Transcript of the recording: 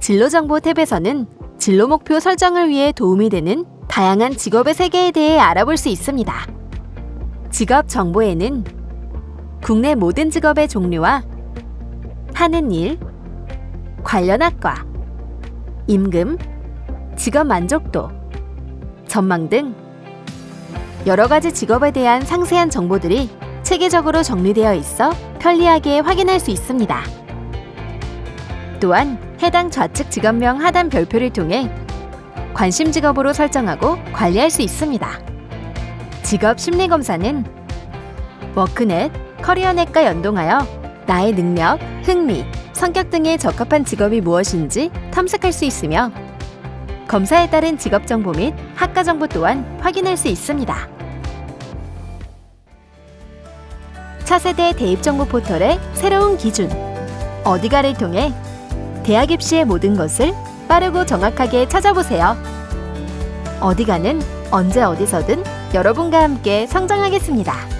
진로정보 탭에서는 진로 목표 설정을 위해 도움이 되는 다양한 직업의 세계에 대해 알아볼 수 있습니다. 직업 정보에는 국내 모든 직업의 종류와 하는 일, 관련 학과, 임금, 직업 만족도, 전망 등 여러 가지 직업에 대한 상세한 정보들이 체계적으로 정리되어 있어 편리하게 확인할 수 있습니다. 또한 해당 좌측 직업명 하단 별표를 통해 관심 직업으로 설정하고 관리할 수 있습니다. 직업 심리 검사는 워크넷, 커리어넷과 연동하여 나의 능력, 흥미, 성격 등에 적합한 직업이 무엇인지 탐색할 수 있으며 검사에 따른 직업 정보 및 학과 정보 또한 확인할 수 있습니다. 차세대 대입 정보 포털의 새로운 기준 어디가를 통해 대학 입시의 모든 것을 빠르고 정확하게 찾아보세요. 어디 가는 언제 어디서든 여러분과 함께 성장하겠습니다.